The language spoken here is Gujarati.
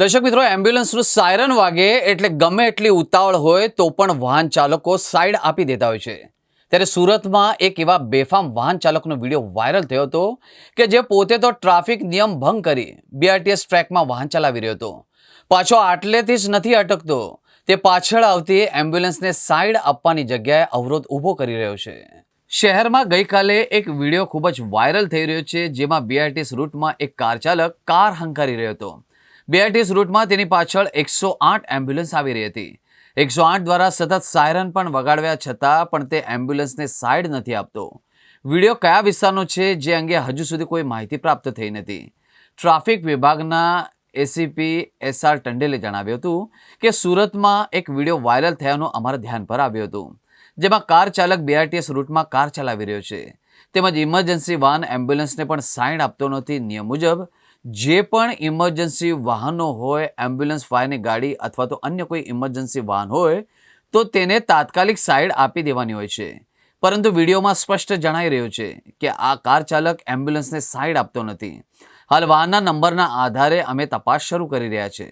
દર્શક મિત્રો એમ્બ્યુલન્સનું સાયરન વાગે એટલે ગમે એટલી ઉતાવળ હોય તો પણ વાહન ચાલકો સાઈડ આપી દેતા હોય છે. ત્યારે સુરતમાં એક એવા બેફામ વાહન ચાલકનો વીડિયો વાયરલ થયો હતો કે જે પોતે તો ટ્રાફિક નિયમ ભંગ કરી બીઆરટીએસ ટ્રેકમાં વાહન ચલાવી રહ્યો હતો. પાછો આટલેથી જ નથી અટકતો. તે પાછળ આવતી એમ્બ્યુલન્સને સાઈડ આપવાની જગ્યાએ અવરોધ ઊભો કરી રહ્યો છે. શહેરમાં ગઈકાલે એક વીડિયો ખૂબ જ વાયરલ થઈ રહ્યો છે, જેમાં બીઆરટીએસ રૂટમાં એક કાર ચાલક કાર હંકારી રહ્યો હતો. બીઆરટીએસ રૂટમાં તેની પાછળ એકસો આઠ એમ્બ્યુલન્સ આવી રહી હતી. એકસો આઠ દ્વારા સતત સાયરન પણ વગાડવ્યા છતાં પણ તે એમ્બ્યુલન્સને સાઈડ નથી આપતો. વીડિયો કયા વિસ્તારનો છે જે અંગે હજુ સુધી કોઈ માહિતી પ્રાપ્ત થઈ નથી. ટ્રાફિક વિભાગના એસીપી એસઆર ટંડેલે જણાવ્યું હતું કે સુરતમાં એક વીડિયો વાયરલ થયાનું અમારા ધ્યાન પર આવ્યું હતું, જેમાં કાર ચાલક બીઆરટીએસ રૂટમાં કાર ચલાવી રહ્યો છે. તેમજ ઇમરજન્સી વાહન એમ્બ્યુલન્સને પણ સાઇન આપતો નથી નિયમ મુજબ જે પણ ઇમરજન્સી વાહનો હોય એમ્બ્યુલન્સ ફાયરની ગાડી અથવા તો અન્ય કોઈ ઇમરજન્સી વાહન હોય, તો તેને તાત્કાલિક સાઈડ આપી દેવાની હોય છે. પરંતુ વિડીયોમાં સ્પષ્ટ જણાઈ રહ્યું છે કે આ કાર ચાલક એમ્બ્યુલન્સને સાઈડ આપતો નથી. હાલ વાહનના નંબરના આધારે અમે તપાસ શરૂ કરી રહ્યા છે.